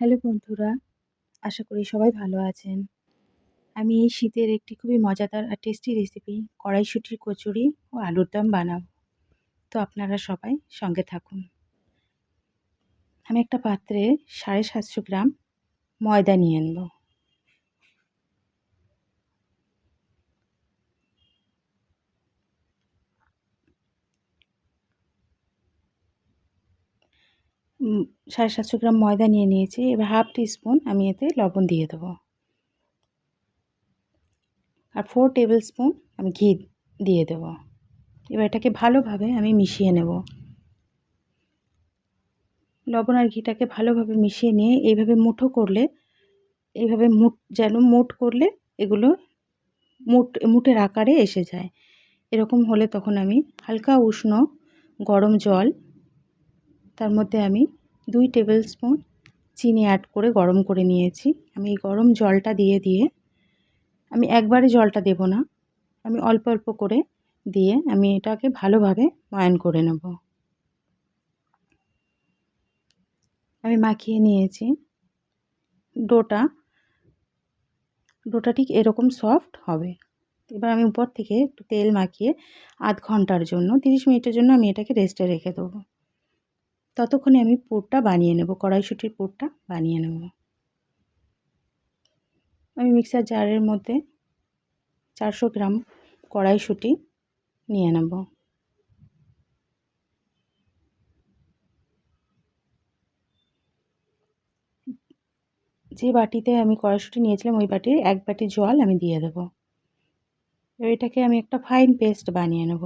Hello বন্ধুরা, আশা করি সবাই ভালো আছেন। আমি এই শীতের একটি খুবই মজাদার আর টেস্টি রেসিপি কড়াইশুঁটির কচুরি ও আলুর দম বানাব তো আপনারা সবাই সঙ্গে থাকুন। আমি একটা পাত্রে সাড়ে সাতশো গ্রাম ময়দা নিয়ে নেব। সাড়ে সাতশো গ্রাম ময়দা নিয়ে নিয়েছি। এবার হাফ টিস্পুন আমি এতে লবণ দিয়ে দেবো। আর ফোর টেবিল স্পুন আমি ঘি দিয়ে দেবো। এবার এটাকে ভালোভাবে আমি মিশিয়ে নেব। লবণ আর ঘিটাকে ভালোভাবে মিশিয়ে নিয়ে এইভাবে মুঠো করলে, এইভাবে মুট যেন মুট করলে এগুলো মুট মুটের আকারে এসে যায়। এরকম হলে তখন আমি হালকা উষ্ণ গরম জল তার মধ্যে আমি দুই টেবিল স্পুন চিনি অ্যাড করে গরম করে নিয়েছি। আমি এই গরম জলটা দিয়ে দিয়ে আমি একবারে জলটা দেব না। আমি অল্প অল্প করে দিয়ে আমি এটাকে ভালোভাবে ময়ান করে নেব। আমি মাখিয়ে নিয়েছি। ডোটা ডোটা ঠিক এরকম সফট হবে। এবার আমি উপর থেকে একটু তেল মাখিয়ে আধ ঘণ্টার জন্য, তিরিশ মিনিটের জন্য আমি এটাকে রেস্টে রেখে দেবো। ততক্ষণে আমি পুরটা বানিয়ে নেব, কড়াইশুঁটির পুরটা বানিয়ে নেব। আমি মিক্সার জারের মধ্যে চারশো গ্রাম কড়াইশুঁটি নিয়ে নেব। যে বাটিতে আমি কড়াইশুঁটি নিয়েছিলাম, ওই বাটির এক বাটি জল আমি দিয়ে দেবো। এটাকে আমি একটা ফাইন পেস্ট বানিয়ে নেব।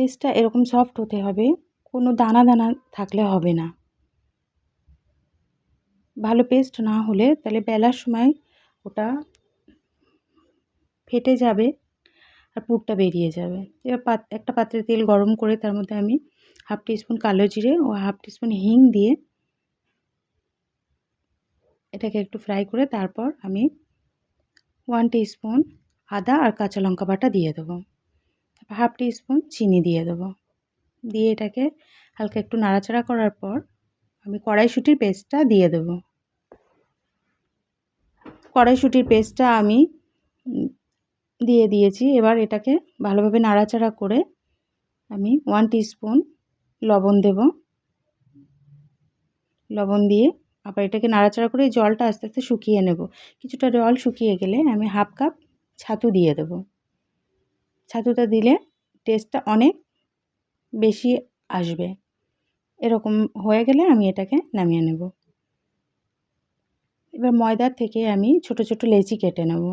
পেস্টটা এরকম সফট হতে হবে, কোনো দানা দানা থাকলে হবে না। ভালো পেস্ট না হলে তাহলে বেলার সময় ওটা ফেটে যাবে আর পুরটা বেরিয়ে যাবে। এবার পাত, একটা পাত্রে তেল গরম করে তার মধ্যে আমি হাফ টিস্পুন কালো জিরে ও হাফ টিস্পুন হিং দিয়ে এটাকে একটু ফ্রাই করে তারপর আমি ওয়ান টিস্পুন আদা আর কাঁচা লঙ্কা বাটা দিয়ে দেবো। হাফ টিস্পুন চিনি দিয়ে দেবো। দিয়ে এটাকে হালকা একটু নাড়াচাড়া করার পর আমি কড়াইশুঁটির পেস্টটা দিয়ে দেব। কড়াইশুঁটির পেস্টটা আমি দিয়ে দিয়েছি। এবার এটাকে ভালোভাবে নাড়াচাড়া করে আমি ওয়ান টিস্পুন লবণ দেব। লবণ দিয়ে আবার এটাকে নাড়াচাড়া করে জলটা আস্তে আস্তে শুকিয়ে নেব। কিছুটা জল শুকিয়ে গেলে আমি হাফ কাপ ছাতু দিয়ে দেব। ছাতুটা দিলে টেস্টটা অনেক বেশি আসবে। এরকম হয়ে গেলে আমি এটাকে নামিয়ে নেব। এবার ময়দার থেকে আমি ছোট ছোট লেচি কেটে নেব।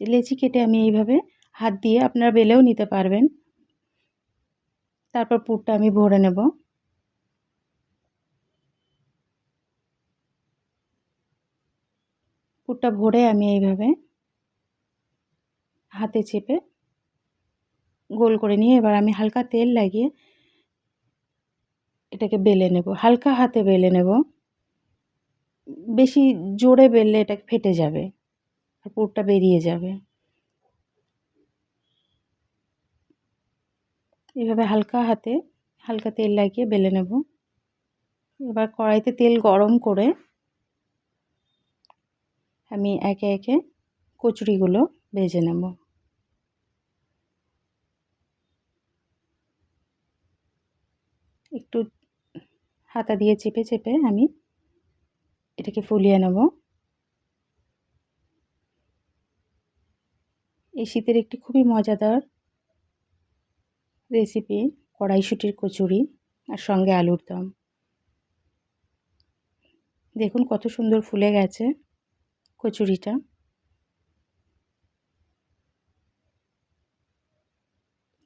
লেচি কেটে আমি এইভাবে হাত দিয়ে আপনারা বেলেও নিতে পারবেন। তারপর পুরটা আমি ভরে নেব। পুরটা ভরে আমি এইভাবে হাতে চেপে গোল করে নিয়ে এবার আমি হালকা তেল লাগিয়ে এটাকে বেলে নেব। হালকা হাতে বেলে নেব। বেশি জোরে বেললে এটা ফেটে যাবে আর পুরটা বেরিয়ে যাবে। এভাবে হালকা হাতে, হালকা তেল লাগিয়ে বেলে নেব। এবার কড়াইতে তেল গরম করে আমি একে একে কচুরিগুলো ভেজে নেব। একটু হাতা দিয়ে চেপে চেপে আমি এটাকে ফুলিয়ে নেব। এই শীতের একটি খুবই মজাদার রেসিপি কড়াইশুটির কচুরি আর সঙ্গে আলুর দম। দেখুন কত সুন্দর ফুলে গেছে। কচুরিটা।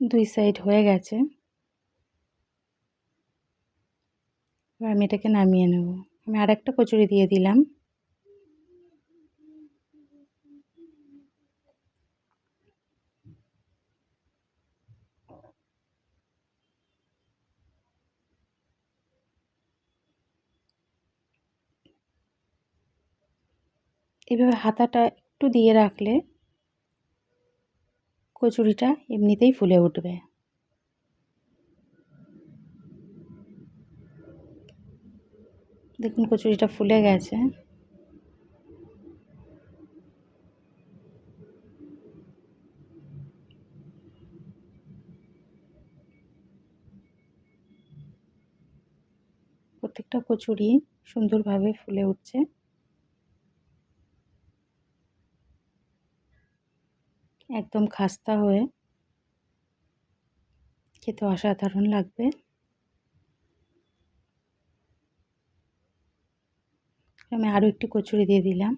দুই সাইড হয়ে গেছে। এবার আমি এটাকে নামিয়ে নেব। আমি আর একটা কচুরি দিয়ে দিলাম। এভাবে হাতাটা একটু দিয়ে রাখলে কচুরিটা এমনিতেই ফুলে উঠবে। দেখুন কচুরিটা ফুলে গেছে। প্রত্যেকটা কচুরি সুন্দরভাবে ফুলে উঠছে। একদম খাস্তা হয়ে খেতে অসাধারণ লাগবে। আমি আরও একটি কচুরি দিয়ে দিলাম।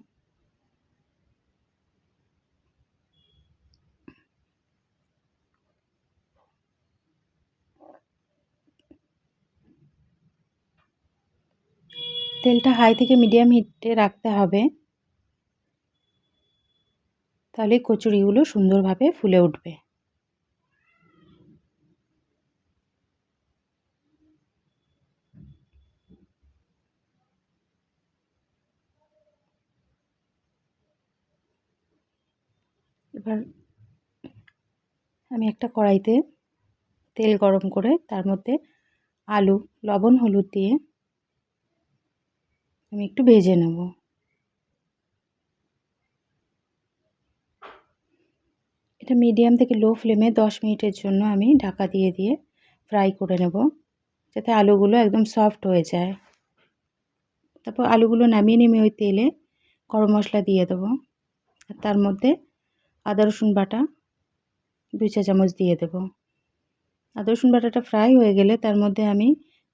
তেলটা হাই থেকে মিডিয়াম হিটে রাখতে হবে। তাহলে কচুরিগুলো সুন্দরভাবে ফুলে উঠবে। এবার আমি একটা কড়াইতে তেল গরম করে তার মধ্যে আলু, লবণ, হলুদ দিয়ে আমি একটু ভেজে নেব। এটা মিডিয়াম থেকে লো ফ্লেমে দশ মিনিটের জন্য আমি ঢাকা দিয়ে দিয়ে ফ্রাই করে নেব, যাতে আলুগুলো একদম সফট হয়ে যায়। তারপর আলুগুলো নামিয়ে নেমে ওই তেলে গরম মশলা দিয়ে দেবো। আর তার মধ্যে আদা, রসুন বাটা দুই চা চামচ দিয়ে দেবো। আদা, রসুন বাটাটা ফ্রাই হয়ে গেলে তার মধ্যে আমি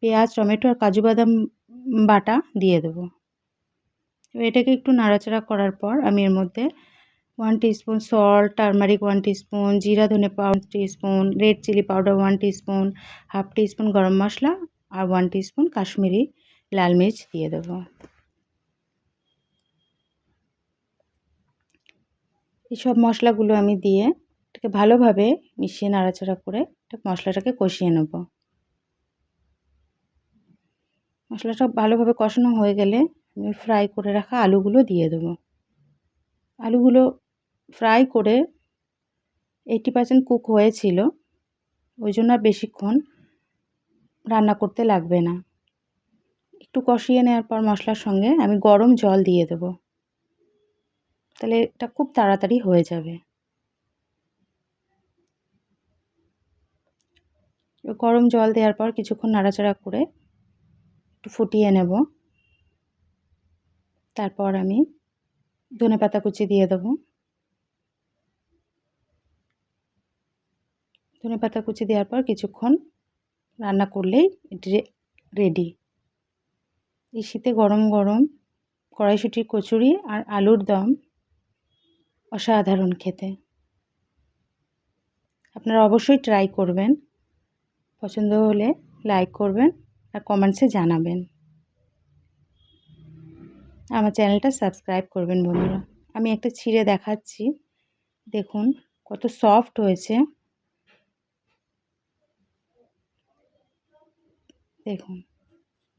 পেঁয়াজ, টমেটো আর কাজু বাদাম বাটা দিয়ে দেবো। এটাকে একটু নাড়াচাড়া করার পর আমি এর মধ্যে one teaspoon salt turmeric one teaspoon জিরা ধনে powder teaspoon red chilli powder one teaspoon half teaspoon garam masala আর ওয়ান টিস্পুন কাশ্মীরি লাল মির্চ দিয়ে দেবো। এইসব মশলাগুলো আমি দিয়ে এটাকে ভালোভাবে মিশিয়ে নাড়াচাড়া করে মশলাটাকে কষিয়ে নেব। মশলাটা ভালোভাবে কষানো হয়ে গেলে আমি ফ্রাই করে রাখা আলুগুলো দিয়ে দেবো। আলুগুলো ফ্রাই করে এইটি পার্সেন্ট কুক হয়েছিল, ওই জন্য আর বেশিক্ষণ রান্না করতে লাগবে না। একটু কষিয়ে নেওয়ার পর মশলার সঙ্গে আমি গরম জল দিয়ে দেবো। তাহলে এটা খুব তাড়াতাড়ি হয়ে যাবে। গরম জল দেওয়ার পর কিছুক্ষণ নাড়াচাড়া করে একটু ফুটিয়ে নেব। তারপর আমি ধনে পাতা কুচি দিয়ে দেবো। ধনে পাতা কুচি দেওয়ার পর কিছুক্ষণ রান্না করলেই এটি রেডি এই শীতে গরম গরম কড়াইশুটির কচুরি আর আলুর দম অসাধারণ খেতে। আপনারা অবশ্যই ট্রাই করবেন। পছন্দ হলে লাইক করবেন আর কমেন্টসে জানাবেন। আমার চ্যানেলটা সাবস্ক্রাইব করবেন বন্ধুরা। আমি একটা ছিঁড়ে দেখাচ্ছি। দেখুন কত সফট হয়েছে। দেখুন